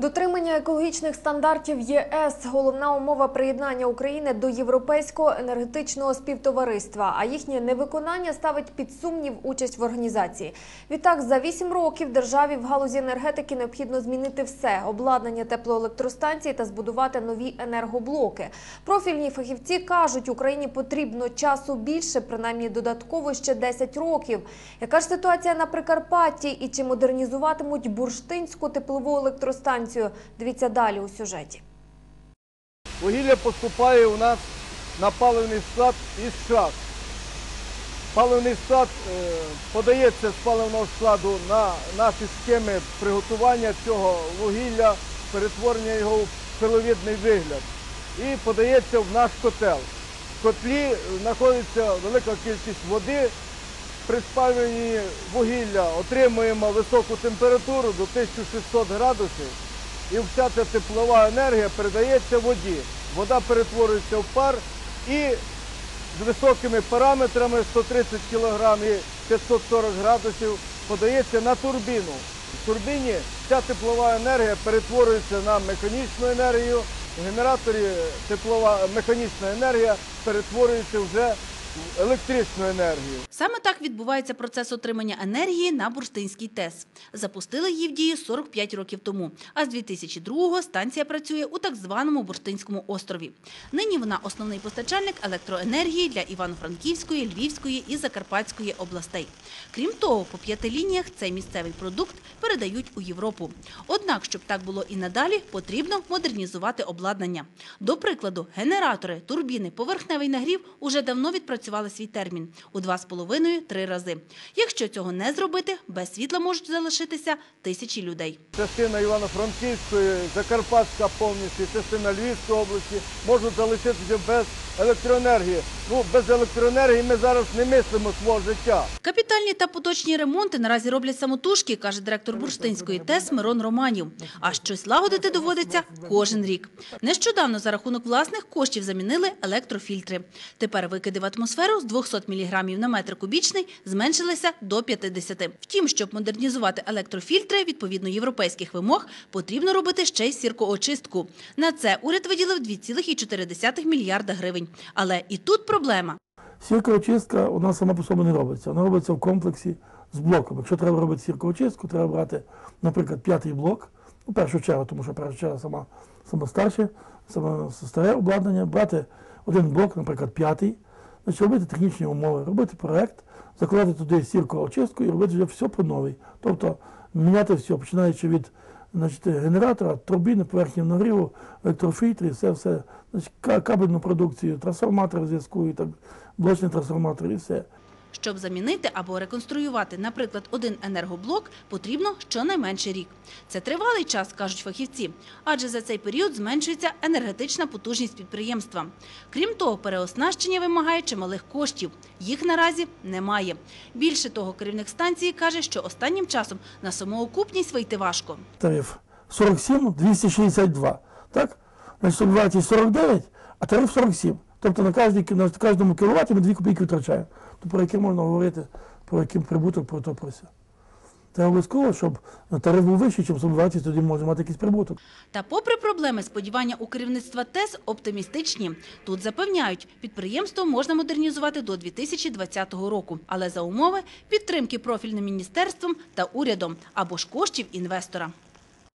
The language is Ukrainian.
Дотримання екологічних стандартів ЄС – головна умова приєднання України до Європейського енергетичного співтовариства, а їхнє невиконання ставить під сумнів участь в організації. Відтак, за вісім років державі в галузі енергетики необхідно змінити все – обладнання теплоелектростанцій та збудувати нові енергоблоки. Профільні фахівці кажуть, Україні потрібно часу більше, принаймні додатково ще 10 років. Яка ж ситуація на Прикарпатті і чи модернізуватимуть бурштинську теплову електростанцію? Дивіться далі у сюжеті. Вугілля поступає у нас на паливний склад із шахт. Паливний склад е, подається з паливного складу на наші схеми приготування цього вугілля, перетворення його в пиловідний вигляд і подається в наш котел. В котлі знаходиться велика кількість води. При спалюванні вугілля отримуємо високу температуру до 1600 градусів і вся ця теплова енергія передається воді. Вода перетворюється в пар і з високими параметрами 130 кг і 540 градусів подається на турбіну. В турбіні ця теплова енергія перетворюється на механічну енергію. В генераторі теплова механічна енергія перетворюється вже електричну енергію. Саме так відбувається процес отримання енергії на Бурштинській ТЕС. Запустили її в дію 45 років тому, а з 2002-го станція працює у так званому Бурштинському острові. Нині вона основний постачальник електроенергії для Івано-Франківської, Львівської і Закарпатської областей. Крім того, по п'яти лініях цей місцевий продукт передають у Європу. Однак, щоб так було і надалі, потрібно модернізувати обладнання. До прикладу, генератори, турбіни, поверхневий нагрів уже давно відпрацювали свій термін у 2,5-3 рази. Якщо цього не зробити, без світла можуть залишитися тисячі людей. частина Івано-Франківської, Закарпатська повністю, частина Львівської області можуть залишитися без електроенергії. Ну, без електроенергії ми зараз не мислимо свого життя. Капітальні та поточні ремонти наразі роблять самотужки, каже директор Бурштинської ТЕС Мирон Романів. А щось лагодити доводиться кожен рік. Нещодавно за рахунок власних коштів замінили електрофільтри. Тепер викиди в атмосферу з 200 мг на метр кубічний зменшилися до 50. Втім, щоб модернізувати електрофільтри відповідно європейських вимог, потрібно робити ще й сіркоочистку. На це уряд виділив 2,4 мільярда гривень. Але і тут проблема. Сіркоочистка у нас сама по собі не робиться. Вона робиться в комплексі з блоком. Якщо треба робити сіркоочистку, треба брати, наприклад, п'ятий блок, ну, першу чергу, тому що перша черга сама, сама старше, саме старе обладнання, брати один блок, наприклад, п'ятий, значить робити технічні умови, робити проект, закладати туди сірку очистку і робити вже все по новій. Тобто міняти все, починаючи від значить, генератора, турбіни, поверхні нагріву, електрофільтри, все, все, значить, кабельну продукцію, трансформатори зв'язку і так, блочні трансформатори і все. Щоб замінити або реконструювати, наприклад, один енергоблок, потрібно щонайменше рік. Це тривалий час, кажуть фахівці, адже за цей період зменшується енергетична потужність підприємства. Крім того, переоснащення вимагає чималих коштів. Їх наразі немає. Більше того, керівник станції каже, що останнім часом на самоокупність вийти важко. Тариф 47, 262, так? Значить, собівартість 49, а тариф 47. Тобто на, кожній, на кожному кіловаті ми 2 копійки втрачаємо. То про яке можна говорити, про який прибуток, про то про все. Обов'язково, щоб тариф був вищий, чим собівартість, тоді може мати якийсь прибуток. Та попри проблеми, сподівання у керівництва ТЕС оптимістичні. Тут запевняють, підприємство можна модернізувати до 2020 року, але за умови підтримки профільним міністерством та урядом або ж коштів інвестора.